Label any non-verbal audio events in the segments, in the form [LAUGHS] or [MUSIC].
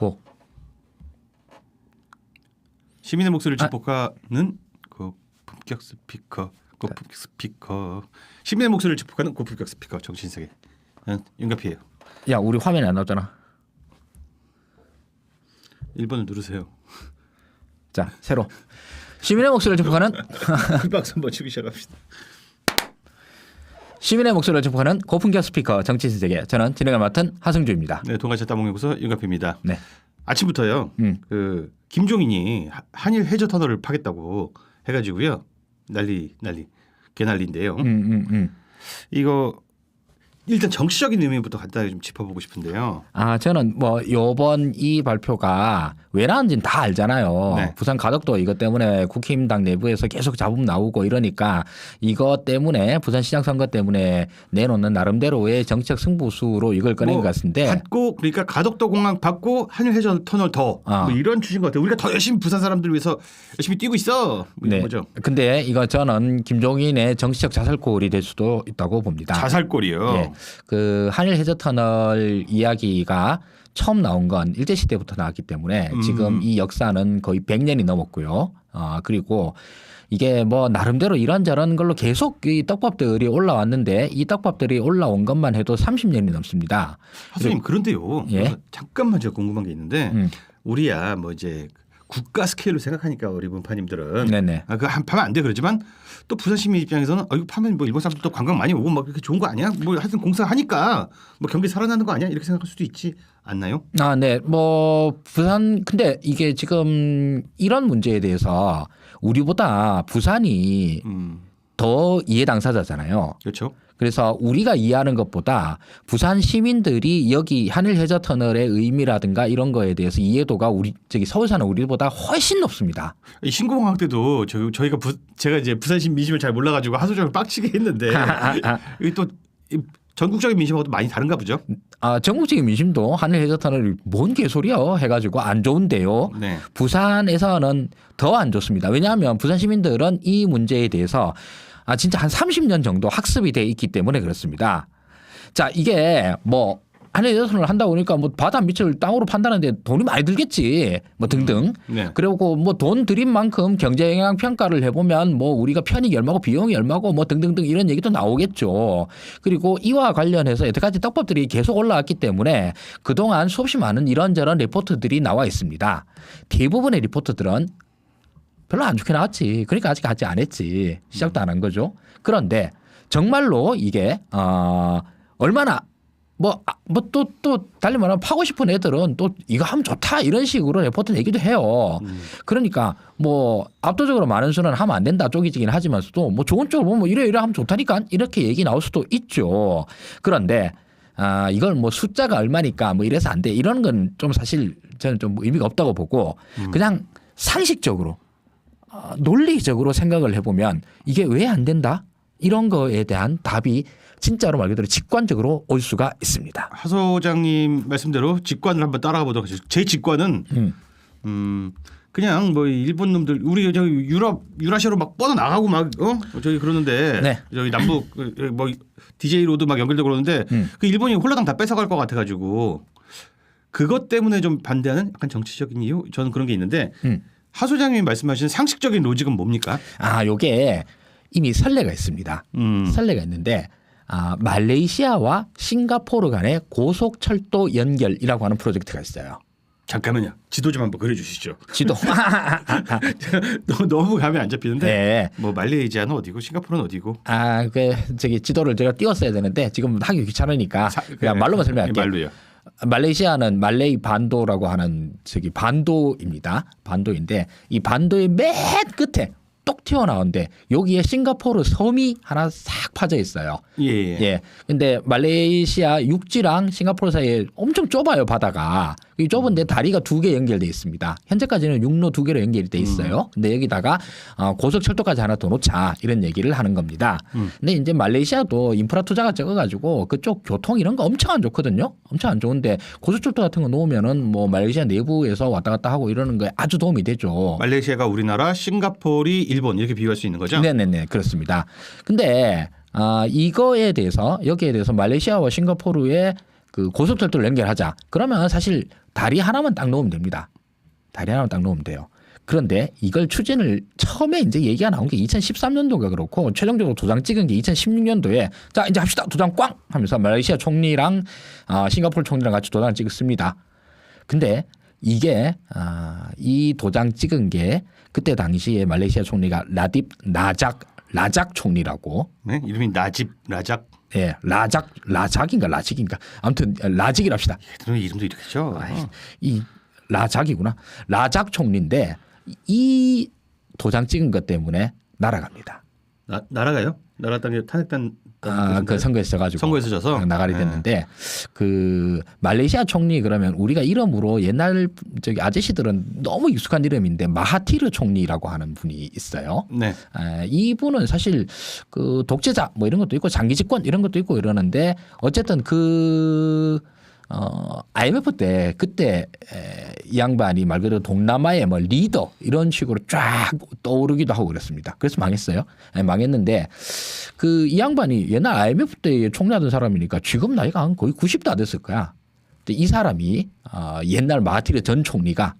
고. 시민의 목소리를 아. 집복하는 고품격 스피커, 고품격 스피커. 시민의 목소리를 집복하는 고품격 스피커 정신세계. 윤가피예요. 야 우리 화면에 안 나왔잖아. 1번을 누르세요. 자 새로 시민의 목소리를 접하는 [LAUGHS] 박수 한번 치고 시작합시다. 시민의 목소리를 접하는 고품격 스피커 정치 세계 저는 진행을 맡은 하승주입니다. 네, 동아시아 따봉연구소 윤가피입니다. 네. 아침부터요. 음. 그 김종인이 하- 한일 해저 터널을 파겠다고 해가지고요. 난리 난리 개난리인데요. 음, 음, 음. 이거 일단 정치적인 의미부터 간단하게 좀 짚어보고 싶은데요. 아 저는 뭐 요번 이 발표가 왜 나온지는 다 알잖아요. 네. 부산 가덕도 이것 때문에 국힘당 내부에서 계속 잡음 나오고 이러니까 이것 때문에 부산시장 선거 때문에 내놓는 나름대로의 정책 승부수로 이걸 꺼낸 뭐 것 같은데 받고 그러니까 가덕도 공항 받고 한일 해저 터널 더 아. 뭐 이런 주신 것 같아요. 우리가 더 열심히 부산 사람들 을 위해서 열심히 뛰고 있어. 뭐 이런 거죠. 근데 이거 저는 김종인의 정치적 자살골이 될 수도 있다고 봅니다. 자살골이요. 예. 그 한일 해저 터널 이야기가 처음 나온 건 일제 시대부터 나왔기 때문에 음. 지금 이 역사는 거의 100년이 넘었고요. 어 그리고 이게 뭐 나름대로 이런저런 걸로 계속 이 떡밥들이 올라왔는데 이 떡밥들이 올라온 것만 해도 30년이 넘습니다. 하수님 그런데요. 예. 잠깐만 제가 궁금한 게 있는데 음. 우리야 뭐 이제 국가 스케일로 생각하니까 우리 문파님들은 네네. 아, 그한 파면 안 돼 그러지만 또 부산 시민 입장에서는 어 이거 파면 뭐 일본 사람들 또 관광 많이 오고 막 그렇게 좋은 거 아니야? 뭐 하여튼 공사하니까 뭐 경기 살아나는 거 아니야? 이렇게 생각할 수도 있지 않나요? 아, 네. 뭐 부산 근데 이게 지금 이런 문제에 대해서 우리보다 부산이 음 더 이해 당사자잖아요. 그렇죠. 그래서 우리가 이해하는 것보다 부산 시민들이 여기 한일 해저 터널의 의미라든가 이런 거에 대해서 이해도가 우리 저기 서울 사는 우리보다 훨씬 높습니다. 이 신공항 때도 저, 저희가 부, 제가 이제 부산 시 민심을 잘 몰라가지고 하소정을 빡치게 했는데 [LAUGHS] 이게 또이 전국적인 민심하고도 많이 다른가 보죠. 아, 전국적인 민심도 한일 해저 터널이 뭔 개소리야 해가지고 안 좋은데요. 네. 부산에서는 더 안 좋습니다. 왜냐하면 부산 시민들은 이 문제에 대해서 아 진짜 한 30년 정도 학습이 돼 있기 때문에 그렇습니다. 자 이게 뭐 한일 여선을 한다고 그러니까 뭐 바다 밑을 땅으로 판다는데 돈이 많이 들겠지 뭐 등등. 네. 그리고 뭐 돈 들인 만큼 경제 영향 평가를 해보면 뭐 우리가 편익이 얼마고 비용이 얼마고 뭐 등등등 이런 얘기도 나오겠죠. 그리고 이와 관련해서 여태까지 떡밥들이 계속 올라왔기 때문에 그동안 수없이 많은 이런저런 리포트들이 나와 있습니다. 대부분의 리포트들은 별로 안 좋게 나왔지. 그러니까 아직 아직 안 했지. 시작도 안 한 거죠. 그런데 정말로 이게 어 얼마나 뭐뭐또또 달리 말하면 파고 싶은 애들은 또 이거 하면 좋다 이런 식으로 레포트 내기도 해요. 음. 그러니까 뭐 압도적으로 많은 수는 하면 안 된다 쪽이긴 하지만서도 뭐 좋은 쪽으로 보면 뭐 이래 이래 하면 좋다니까 이렇게 얘기 나올 수도 있죠. 그런데 아 이걸 뭐 숫자가 얼마니까 뭐 이래서 안 돼 이런 건 좀 사실 저는 좀 의미가 없다고 보고 그냥 상식적으로 어, 논리적으로 생각을 해보면 이게 왜 안 된다 이런 거에 대한 답이 진짜로 말 그대로 직관적으로 올 수가 있습니다. 하 소장님 말씀대로 직관을 한번 따라가 보도록 하겠습니다. 제 직관은 음. 음 그냥 뭐 일본 놈들 우리 저기 유럽 유라시아로 막 뻗어 나가고 막 어 저기 그러는데 네. 저기 남북 그, 뭐 DJ 로드 막 연결되고 그러는데 음. 그 일본이 홀라당 다 뺏어갈 것 같아 가지고 그것 때문에 좀 반대하는 약간 정치적인 이유 저는 그런 게 있는데 음. 하 소장님이 말씀하신 상식적인 로직은 뭡니까? 아 요게 이미 선례가 있습니다. 음. 선례가 있는데 아, 말레이시아와 싱가포르 간의 고속철도 연결이라고 하는 프로젝트가 있어요. 잠깐만요. 지도 좀 한번 그려주시죠. 지도. [LAUGHS] 너무- 감이 안 잡히는데 네. 뭐 말레이시아는 어디고 싱가포르는 어디고 아, 그 저기 지도를 제가 띄웠어야 되는데 지금 하기 귀찮으니까 사- 그냥 말로만 설명할게요. 말로요. 말레이시아는 말레이 반도라고 하는 저기 반도입니다. 반도인데 이 반도의 맨 끝에 똑 튀어나온데 여기에 싱가포르 섬이 하나 싹 파져 있어요. 예. 예. 예. 근데 말레이시아 육지랑 싱가포르 사이에 엄청 좁아요 바다가. 이 좁은데 다리가 두 개 연결돼 있습니다. 현재까지는 육로 두 개로 연결이 돼 있어요. 근데 여기다가 어, 고속철도까지 하나 더 놓자 이런 얘기를 하는 겁니다. 근데 이제 말레이시아도 인프라 투자가 적어가지고 그쪽 교통 이런 거 엄청 안 좋거든요. 엄청 안 좋은데 고속철도 같은 거 놓으면은 뭐 말레이시아 내부에서 왔다 갔다 하고 이러는 거에 아주 도움이 되죠. 말레이시아가 우리나라, 싱가포르이 일본 이렇게 비교할 수 있는 거죠? 네네네 그렇습니다. 근데 아 이거에 대해서 여기에 대해서 말레이시아와 싱가포르의 그 고속철도를 연결하자. 그러면 사실 다리 하나만 딱 놓으면 됩니다. 다리 하나만 딱 놓으면 돼요. 그런데 이걸 추진을 처음에 이제 얘기가 나온 게 2013년도가 그렇고 최종적으로 도장 찍은 게 2016년도에 자 이제 합시다 도장 꽝 하면서 말레이시아 총리랑 아, 싱가포르 총리랑 같이 도장을 찍었습니다. 근데 이게 아, 이 도장 찍은 게 그때 당시에 말레이시아 총리가 라딥 나작 라작 총리라고 네? 이름이 나집 라작. 예 라작 라작인가 라직인가 아무튼 라직이랍시다. 그럼 이름도 이렇게죠. 이 라작이구나. 라작 총리인데 이 도장 찍은 것 때문에 날아갑니다. 나, 날아가요? 날아갔다는 게 탄핵된 아, 그 선거에서 져가지고 선거에서 져서? 나가리 네. 됐는데 그 말레이시아 총리 그러면 우리가 이름으로 옛날 저기 아저씨들은 너무 익숙한 이름인데 마하티르 총리라고 하는 분이 있어요. 네. 에, 이분은 사실 그 독재자 뭐 이런 것도 있고 장기 집권 이런 것도 있고 이러는데 어쨌든 그 어, IMF 때 그때 에, 이 양반이 말 그대로 동남아의 뭐 리더 이런 식으로 쫙 떠오르기도 하고 그랬습니다. 그래서 망했어요. 에, 망했는데 그 이 양반이 옛날 IMF 때 총리하던 사람이니까 지금 나이가 한 거의 90도 안 됐을 거야. 근데 이 사람이 어, 옛날 마하티르 전 총리가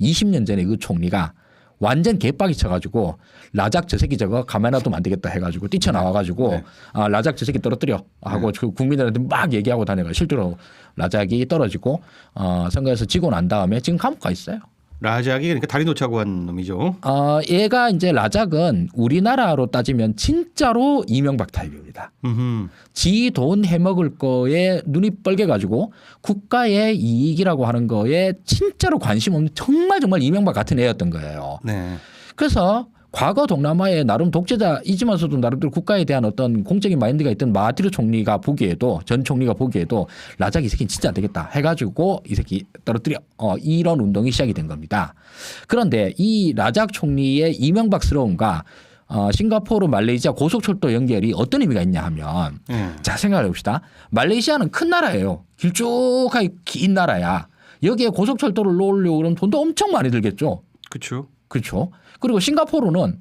20년 전에 그 총리가 완전 개빡이 쳐가지고 라작 저 새끼 저거 가만 놔두면 안 되겠다 해가지고 뛰쳐나와가지고 네. 아 라작 저 새끼 떨어뜨려 하고 그 국민들한테 막 얘기하고 다녀가 실제로 라작이 떨어지고 어 선거에서 지고 난 다음에 지금 감옥 가 있어요. 라작이 그러니까 다리 놓자고 한 놈이죠. 어 얘가 이제 라작은 우리나라로 따지면 진짜로 이명박 타입입니다. 음. 지돈 해먹을 거에 눈이 뻘개가지고 국가의 이익이라고 하는 거에 진짜로 관심 없는 정말 정말 이명박 같은 애였던 거예요. 네. 그래서 과거 동남아에 나름 독재자이지만서도 나름대로 국가에 대한 어떤 공적인 마인드가 있던 마하티르 총리가 보기에도 전 총리가 보기에도 라작 이 새끼는 진짜 안 되겠다 해가지고 이 새끼 떨어뜨려 어, 이런 운동이 시작이 된 겁니다. 그런데 이 라작 총리의 이명박스러움과 어, 싱가포르 말레이시아 고속철도 연결이 어떤 의미가 있냐 하면 네. 자 생각해 봅시다. 말레이시아는 큰 나라예요. 길쭉하게 긴 나라야. 여기에 고속철도를 놓으려고 그러면 돈도 엄청 많이 들겠죠. 그렇죠. 그렇죠. 그리고 싱가포르는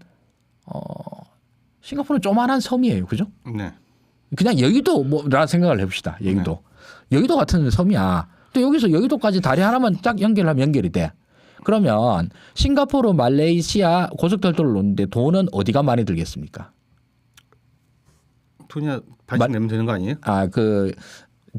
어 싱가포르는 조만한 섬이에요. 그죠? 네. 그냥 여의도 뭐라 생각을 해봅시다. 여의도. 여의도 같은 섬이야. 또 여기서 여의도까지 다리 하나만 딱 연결하면 연결이 돼. 그러면 싱가포르, 말레이시아 고속철도를 놓는데 돈은 어디가 많이 들겠습니까? 돈이 반씩 내면 되는 거 아니에요? 아그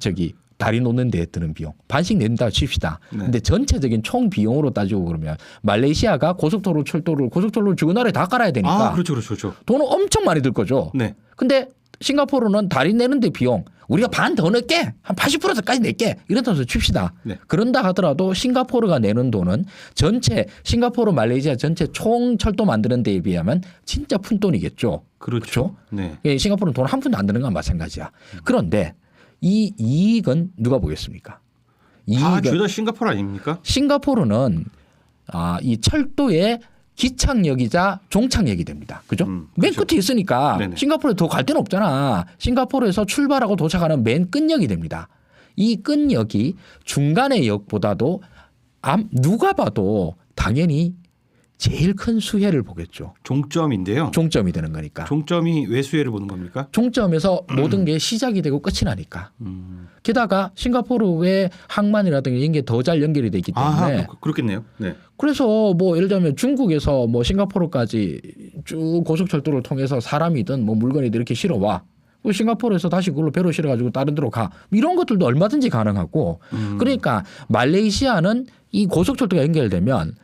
저기 다리 놓는 데 드는 비용 반씩 낸다 칩시다. 네. 근데 전체적인 총 비용으로 따지고 그러면 말레이시아가 고속도로 철도를 고속도로를 주변나라에 다 깔아야 되니까 아, 그렇죠, 그렇죠, 그렇죠. 돈은 엄청 많이 들 거죠. 네. 근데 싱가포르는 다리 내는데 비용 우리가 반 더 낼게 한 80%까지 낼게 이런 돈을 칩시다. 네. 그런다 하더라도 싱가포르가 내는 돈은 전체 싱가포르 말레이시아 전체 총 철도 만드는 데에 비하면 진짜 푼 돈이겠죠. 그렇죠. 네. 예, 싱가포르는 돈 한 푼도 안 드는 건 마찬가지야. 그런데 이 이익은 누가 보겠습니까? 다 이익은 죄다 싱가포르 아닙니까? 싱가포르는 아, 이 철도의 기착역이자 종착역이 됩니다. 그죠? 음, 맨 그렇죠. 끝에 있으니까 네네. 싱가포르에 더 갈 데는 없잖아. 싱가포르에서 출발하고 도착하는 맨 끝역이 됩니다. 이 끝역이 중간의 역보다도 암 누가 봐도 당연히 제일 큰 수혜를 보겠죠. 종점인데요. 종점이 되는 거니까. 종점이 왜 수혜를 보는 겁니까? 종점에서 모든 게 시작이 되고 끝이 나니까. 음. 게다가 싱가포르의 항만이라든가 이런 게 더 잘 연결이 돼 있기 때문에 아, 그- 그렇겠네요. 네. 그래서 뭐 예를 들면 중국에서 뭐 싱가포르까지 쭉 고속철도를 통해서 사람이든 뭐 물건이든 이렇게 실어와. 그 싱가포르에서 다시 그걸로 배로 실어가지고 다른 데로 가. 이런 것들도 얼마든지 가능하고. 음. 그러니까 말레이시아는 이 고속철도가 연결되면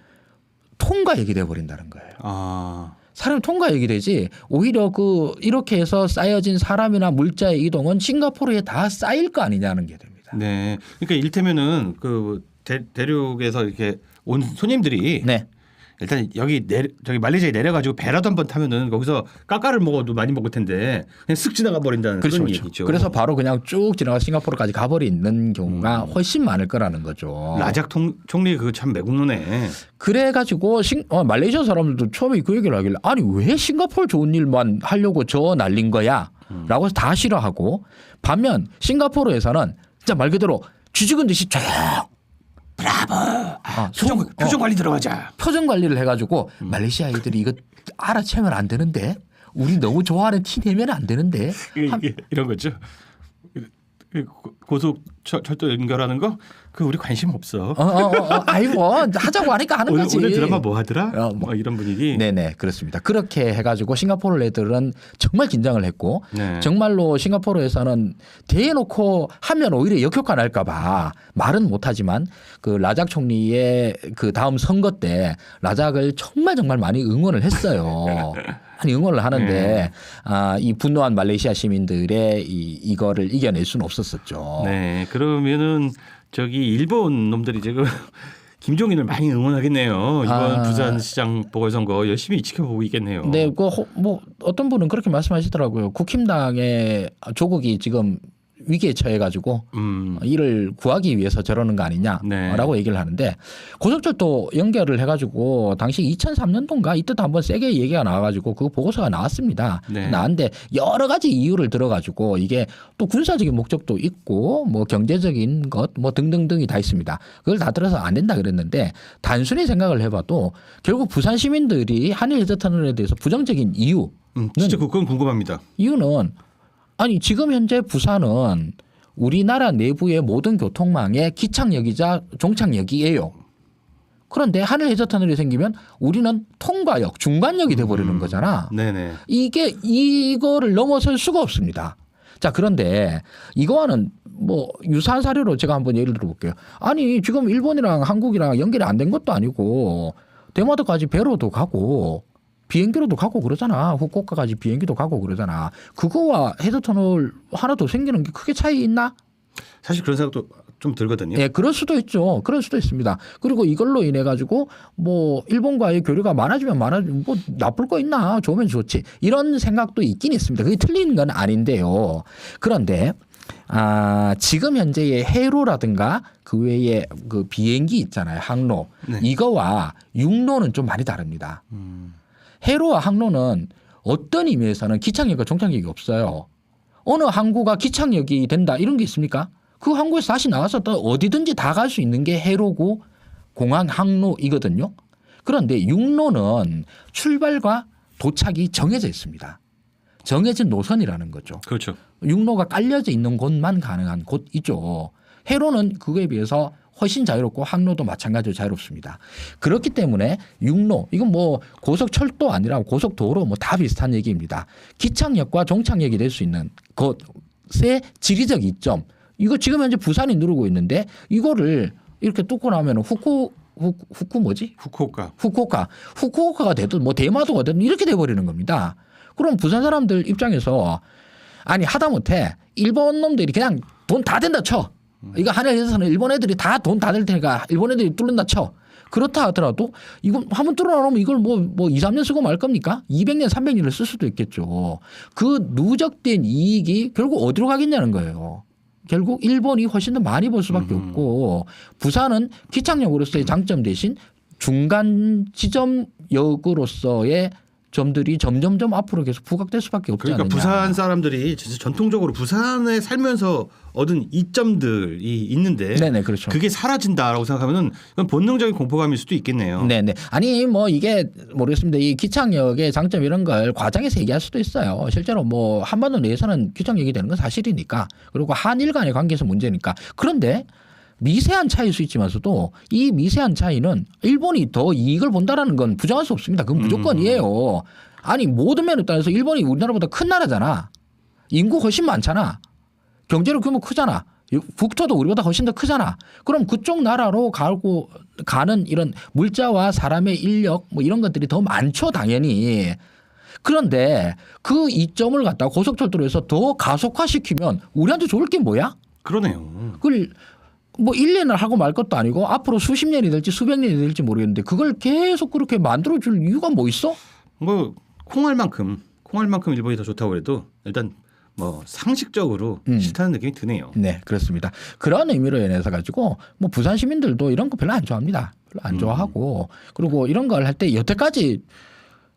통과역이 돼버린다는 거예요. 아, 사람 통과역이 되지 오히려 그 이렇게 해서 쌓여진 사람이나 물자의 이동은 싱가포르에 다 쌓일 거 아니냐는 게 됩니다. 네. 그러니까 일테면은 그 대, 대륙에서 이렇게 온 손님들이 네. 일단 여기 내 저기 말레이시아에 내려가지고 배라도 한 번 타면은 거기서 까까를 먹어도 많이 먹을 텐데 그냥 쓱 지나가 버린다는 그렇죠, 그런 그렇죠. 얘기죠. 그래서 바로 그냥 쭉 지나가 싱가포르까지 가버리는 경우가 훨씬 많을 거라는 거죠. 음. 라작 통, 총리 그거 참 매국노네. 그래가지고 싱, 어, 말레이시아 사람들도 처음에 그 얘기를 하길래 아니 왜 싱가포르 좋은 일만 하려고 저 날린 거야? 음. 라고 해서 다 싫어하고 반면 싱가포르에서는 진짜 말 그대로 쥐죽은 듯이 조용 브라보 아, 표정 속- 표정 어, 관리 들어가자. 표정 관리를 해가지고 음. 말레이시아 애들이 이거 알아채면 안 되는데 우리 너무 좋아하는 티 내면 안 되는데 이게, 이게 이런 거죠. 그, 그, 고속 철- 철도 연결하는 거 그 우리 관심 없어. 어, 어, 어, 어, 아이고 하자고 하니까 하는 오늘, 거지. 오늘 드라마 뭐 하더라? 어, 뭐. 뭐 이런 분위기. 네네 그렇습니다. 그렇게 해가지고 싱가포르 애들은 정말 긴장을 했고 네. 정말로 싱가포르에서는 대놓고 하면 오히려 역효과 날까봐 말은 못하지만 그 라작 총리의 그 다음 선거 때 라작을 정말 정말 많이 응원을 했어요. [LAUGHS] 많이 응원을 하는데 네. 아, 이 분노한 말레이시아 시민들의 이, 이거를 이겨낼 수는 없었었죠. 네. 그러면은 저기 일본 놈들이 지금 [LAUGHS] 김종인을 많이 응원하겠네요. 이번 아. 부산시장 보궐선거 열심히 지켜보고 있겠네요. 네, 그 뭐 어떤 분은 그렇게 말씀하시더라고요. 국힘당의 조국이 지금 위기에 처해가지고 음. 이를 구하기 위해서 저러는 거 아니냐라고 네. 얘기를 하는데 고속철도 연결을 해가지고 당시 2003년도인가 이때도 한번 세게 얘기가 나와가지고 그 보고서가 나왔습니다. 네. 나왔는데 여러 가지 이유를 들어가지고 이게 또 군사적인 목적도 있고 뭐 경제적인 것 뭐 등등등이 다 있습니다. 그걸 다 들어서 안 된다 그랬는데 단순히 생각을 해봐도 결국 부산 시민들이 한일 해저 터널에 대해서 부정적인 이유 음, 진짜 그건 궁금합니다. 이유는 아니 지금 현재 부산은 우리나라 내부의 모든 교통망의 기착역이자 종착역이에요. 그런데 하늘 해저 터널이 생기면 우리는 통과역, 중간역이 돼 버리는 거잖아. 네네. 이게 이거를 넘어설 수가 없습니다. 자 그런데 이거와는 뭐 유사한 사례로 제가 한번 예를 들어 볼게요. 아니 지금 일본이랑 한국이랑 연결이 안 된 것도 아니고 대마도까지 배로도 가고 비행기로도 가고 그러잖아. 후쿠오카까지 비행기도 가고 그러잖아. 그거와 해저 터널 하나 더 생기는 게 크게 차이 있나? 사실 그런 생각도 좀 들거든요. 예, 그럴 수도 있죠. 그럴 수도 있습니다. 그리고 이걸로 인해 가지고 뭐 일본과의 교류가 많아지면 많아지면 뭐 나쁠 거 있나? 좋으면 좋지. 이런 생각도 있긴 있습니다. 그게 틀린 건 아닌데요. 그런데 아, 지금 현재의 해로라든가 그 외에 그 비행기 있잖아요. 항로. 네. 이거와 육로는 좀 많이 다릅니다. 음. 해로와 항로는 어떤 의미에서는 기착역과 종착역이 없어요. 어느 항구가 기착역이 된다 이런 게 있습니까? 그 항구에서 다시 나와서 또 어디든지 다 갈 수 있는 게 해로고 공항 항로이거든요. 그런데 육로는 출발과 도착이 정해져 있습니다. 정해진 노선이라는 거죠. 그렇죠. 육로가 깔려져 있는 곳만 가능한 곳이죠. 해로는 그거에 비해서 훨씬 자유롭고 항로도 마찬가지로 자유롭습니다. 그렇기 때문에 육로 이건 뭐 고속철도 아니라 고속도로 뭐 다 비슷한 얘기입니다. 기착역과 종착역이 될 수 있는 것의 지리적 이점 이거 지금 현재 부산이 누르고 있는데 이거를 이렇게 뚫고 나면 후쿠 후, 후쿠 뭐지? 후쿠오카. 후쿠오카, 후쿠오카가 되든 뭐 대마도가 되든 이렇게 돼 버리는 겁니다. 그럼 부산 사람들 입장에서 아니 하다못해 일본 놈들이 그냥 돈 다 된다 쳐. 이거 하늘에서는 일본 애들이 다 돈다될 테니까 일본 애들이 뚫는다 쳐. 그렇다 하더라도 이거 한번 뚫어놓으면 이걸 뭐, 뭐 2, 3년 쓰고 말 겁니까? 200년, 300년을 쓸 수도 있겠죠. 그 누적된 이익이 결국 어디로 가겠냐는 거예요. 결국 일본이 훨씬 더 많이 벌 수밖에 음. 없고 부산은 기착역으로서의 장점 대신 중간 지점역으로서의 점들이 점점점 앞으로 계속 부각될 수밖에 없지 그러니까 않느냐. 부산 사람들이 진짜 전통적으로 부산에 살면서 얻은 이점들이 있는데 네네 그렇죠. 그게 사라진다라고 생각하면은 그건 본능적인 공포감일 수도 있겠네요. 네네. 아니 뭐 이게 모르겠습니다. 이 기착역의 장점 이런 걸 과장해서 얘기할 수도 있어요. 실제로 뭐 한반도 내에서는 기착역이 되는 건 사실이니까 그리고 한일 간의 관계에서 문제니까 그런데 미세한 차이일 수 있지만서도 이 미세한 차이는 일본이 더 이익을 본다라는 건 부정할 수 없습니다. 그건 무조건이에요. 아니 모든 면에 따라서 일본이 우리나라보다 큰 나라잖아. 인구 훨씬 많잖아. 경제력 규모 크잖아. 국토도 우리보다 훨씬 더 크잖아. 그럼 그쪽 나라로 가고 가는 이런 물자와 사람의 인력 뭐 이런 것들이 더 많죠, 당연히. 그런데 그 이점을 갖다 고속철도로에서 더 가속화시키면 우리한테 좋을 게 뭐야? 그러네요. 그걸 뭐 1년을 하고 말 것도 아니고 앞으로 수십 년이 될지 수백 년이 될지 모르겠는데 그걸 계속 그렇게 만들어 줄 이유가 뭐 있어? 뭐 콩알 만큼 콩알 만큼 일본이 더 좋다고 해도 일단 뭐 상식적으로 음. 싫다는 느낌이 드네요. 네, 그렇습니다. 그런 의미로 인해서 가지고 뭐 부산 시민들도 이런 거 별로 안 좋아합니다. 별로 안 좋아하고 그리고 이런 걸 할 때 여태까지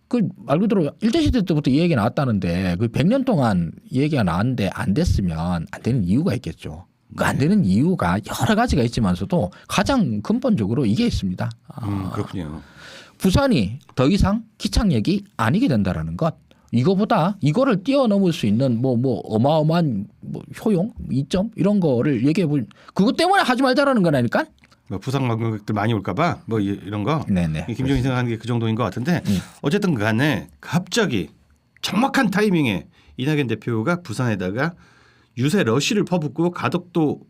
그말 그대로 일제 시대 때부터 이 얘기 나왔다는데 그 100년 동안 이 얘기가 나왔는데 안 됐으면 안 되는 이유가 있겠죠. 그안 되는 이유가 여러 가지가 있지만서도 가장 근본적으로 이게 있습니다. 아, 음, 그렇군요. 부산이 더 이상 기착역이 아니게 된다라는 것. 이거보다 이거를 뛰어넘을 수 있는 뭐뭐 어마어마한 뭐 효용 이점 이런 거를 얘기해 볼 그것 때문에 하지 말자라는 거라니까. 뭐 부상 관객들 많이 올까봐 뭐 이- 이런 거. 네네. 김종인 생각하는 게 그 정도인 것 같은데 음. 어쨌든 간에 갑자기 정확한 타이밍에 이낙연 대표가 부산에다가 유세 러쉬를 퍼붓고 가덕도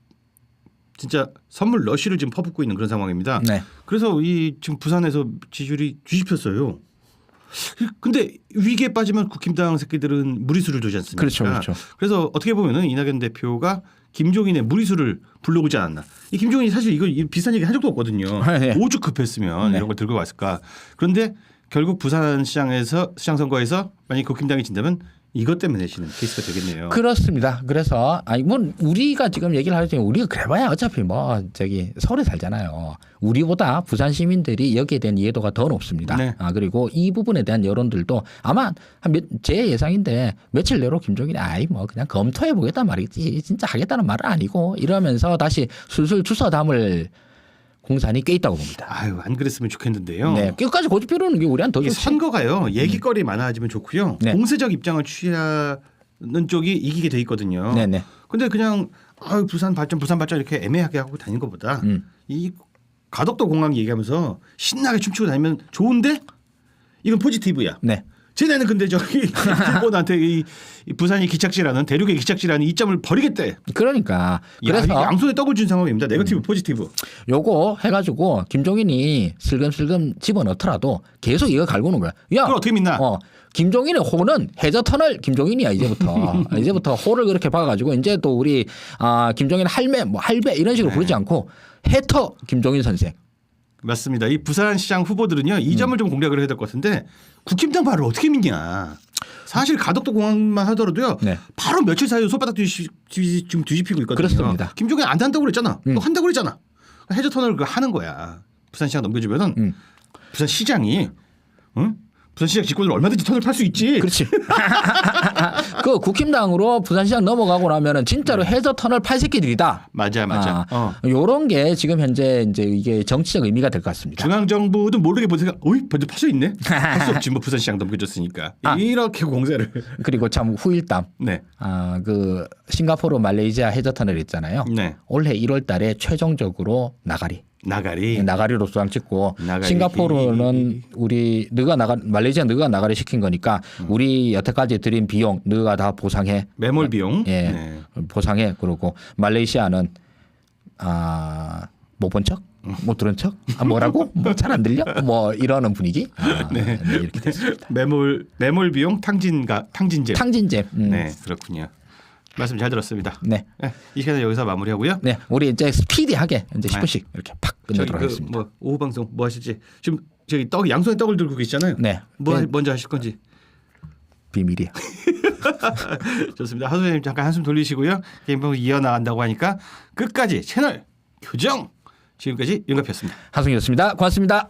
진짜 선물 러쉬를 지금 퍼붓고 있는 그런 상황입니다. 네. 그래서 이 지금 부산에서 지지율이 뒤집혔어요. 근데 위기에 빠지면 국힘당 새끼들은 무리수를 두지 않습니까? 그렇죠, 그렇죠. 그래서 어떻게 보면은 이낙연 대표가 김종인의 무리수를 불러오지 않았나. 이 김종인이 사실 이거 이 비슷한 얘기 한 적도 없거든요. 네. 오죽 급했으면 네. 이런 걸 들고 왔을까. 그런데 결국 부산시장에서 시장 선거에서 만약 국힘당이 진다면 이것 때문에 내시는 케이스가 되겠네요. 그렇습니다. 그래서 아니 뭐 우리가 지금 얘기를 하지만 우리가 그래봐야 어차피 뭐 저기 서울에 살잖아요. 우리보다 부산 시민들이 여기에 대한 이해도가 더 높습니다. 네. 아 그리고 이 부분에 대한 여론들도 아마 한제 예상인데 며칠 내로 김종인이 아이 뭐 그냥 검토해 보겠단 말이지 진짜 하겠다는 말은 아니고 이러면서 다시 술술 주워 담을 공산이 꽤 있다고 봅니다. 아유 안 그랬으면 좋겠는데요. 네, 끝까지 고집 피우는 게 우리한 더 좋지. 선거가요 얘기거리 많아지면 좋고요. 네. 공세적 입장을 취하는 쪽이 이기게 돼 있거든요. 네네. 근데 그냥 아유 부산 발전 부산 발전 이렇게 애매하게 하고 다니는 것보다 음. 이 가덕도 공항 얘기하면서 신나게 춤추고 다니면 좋은데 이건 포지티브야. 네. 쟤네는 근데 저기 [LAUGHS] 일본한테 이, 이 부산이 기착지라는 대륙의 기착지라는 이점을 버리겠대. 그러니까 그래서 그래서 양손에 떡을 준 상황입니다. 네거티브 포지티브. 요거 해가지고 김종인이 슬금슬금 집어넣더라도 계속 이거 갈구는 거야. 야, 그걸 어떻게 믿나? 어, 김종인의 호는 해저 터널 김종인이야 이제부터. [LAUGHS] 이제부터 호를 그렇게 박아가지고 이제 또 우리 아 김종인 할매 뭐 할배 이런 식으로 네. 부르지 않고 해터 김종인 선생. 맞습니다. 이 부산시장 후보들은요 이 점을 좀 공략을 해야 될 것 같은데 국힘당 발을 어떻게 믿냐. 사실 가덕도 공항만 하더라도요. 네. 바로 며칠 사이에 손바닥 뒤집, 뒤집, 지금 뒤집히고 있거든요. 그렇습니다. 김종인 안 한다고 그랬잖아. 음. 또 한다고 그랬잖아. 해저 터널 그 하는 거야. 부산시장 넘겨주면은 음. 부산시장이 응? 부산시장 직권으로 얼마든지 터널 팔수 있지. 그렇지. [LAUGHS] 그 국힘당으로 부산시장 넘어가고 나면은 진짜로 해저 터널 팔 새끼들이다. 맞아, 맞아. 아, 어. 요런 게 지금 현재 이제 이게 정치적 의미가 될 것 같습니다. 중앙 정부도 모르게 보니까 어이 먼저 팔수 있네. 할 수 없지 뭐 부산시장 넘겨줬으니까 아. 이렇게 공세를. 그리고 참 후일담. 네, 아, 그 싱가포르 말레이시아 해저 터널 있잖아요. 네. 올해 1월 달에 최종적으로 나가리. 나가리. 나가리로 수상 찍고 나가리. 싱가포르는 우리 너가 나가 말레이시아 너가 나가리 시킨 거니까 우리 여태까지 들인 비용 너가 다 보상해. 매몰 비용. 예. 네. 보상해. 그러고 말레이시아는 아, 못 본 척? 못 들은 척? 아, 뭐라고? 뭐 잘 안 들려? 뭐 이러는 분위기? 아, 네. 이렇게 됐습니다. 매몰 매몰 비용 탕진가 탕진제. 탕진제. 음. 네, 그렇군요. 말씀 잘 들었습니다. 네. 네, 이 시간에 여기서 마무리하고요. 네. 우리 이제 스피디하게 이제 네. 10분씩 이렇게 팍 끝내도록 하겠습니다. 그 뭐 오후 방송 뭐 하실지 지금 저기 떡 양손에 떡을 들고 계시잖아요. 네. 뭐 네. 하- 먼저 하실 건지 비밀이야. [LAUGHS] 좋습니다. 하수님 잠깐 한숨 돌리시고요. 게임 방송 이어 나간다고 하니까 끝까지 채널 교정 지금까지 윤갑이었습니다. 하승이었습니다. 고맙습니다.